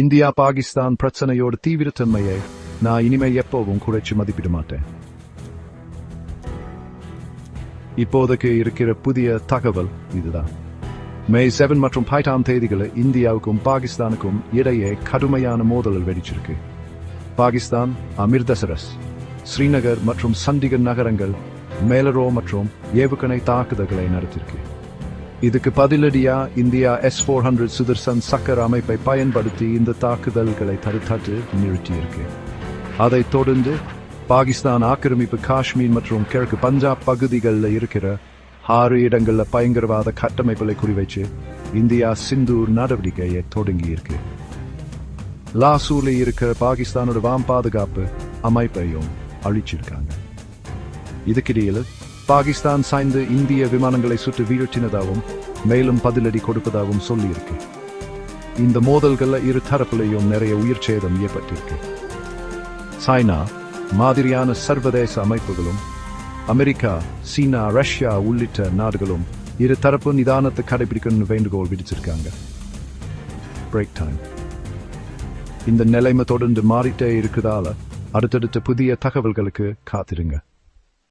India Pakistan பிரச்சனையோட தீவிரத்தன்மையை நான் இனிமே எப்போவும் குறைச்சு மதிப்பிட மாட்டேன் இப்போதைக்கு இருக்கிற புதிய தகவல் இதுதான். மே செவன் மற்றும் பதினெட்டாம் தேதிகளில் இந்தியாவுக்கும் பாகிஸ்தானுக்கும் இடையே கடுமையான மோதலில் வெடிச்சிருக்கு. பாகிஸ்தான் அமிர்தசரஸ் ஸ்ரீநகர் மற்றும் சண்டிகர் நகரங்கள் மேலரோ மற்றும் ஏவுகணை தாக்குதல்களை நடத்தியிருக்கு இதுக்கு பதிலடியா India S four hundred Sudarshan Chakra அமைப்பை பயன்படுத்தி இந்த தாக்குதல்களை தடுத்தாட்டு நிறுத்தியிருக்கு. அதைத் தொடர்ந்து பாகிஸ்தான் ஆக்கிரமிப்பு காஷ்மீர் மற்றும் கிழக்கு பஞ்சாப் பகுதிகளில் இருக்கிற ஆறு இடங்கள்ல பயங்கரவாத கட்டமைப்புகளை குறிவைச்சு இந்தியா சிந்தூர் நடவடிக்கையை தொடங்கி இருக்கு லாசூர்ல இருக்கிற பாகிஸ்தானோட வாம் பாதுகாப்பு அமைப்பையும் அழிச்சிருக்காங்க. இதுக்கிடையில் பாகிஸ்தான் சாய்ந்து இந்திய விமானங்களை சுட்டு வீழ்த்தினதாகவும் மேலும் பதிலடி கொடுப்பதாகவும் சொல்லியிருக்கு. இந்த மோதல்கள்ல இரு தரப்புலையும் நிறைய உயிர் சேதம் ஏற்பட்டிருக்கு. சைனா மாதிரியான சர்வதேச அமைப்புகளும் அமெரிக்கா சீனா ரஷ்யா உள்ளிட்ட நாடுகளும் இரு தரப்பு நிதானத்தை கடைபிடிக்கணும்னு வேண்டுகோள் விடுச்சிருக்காங்க பிரேக் டைம் இந்த நிலைமை தொடர்ந்து மாறிட்டே இருக்குதால அடுத்தடுத்த புதிய தகவல்களுக்கு காத்திருங்க.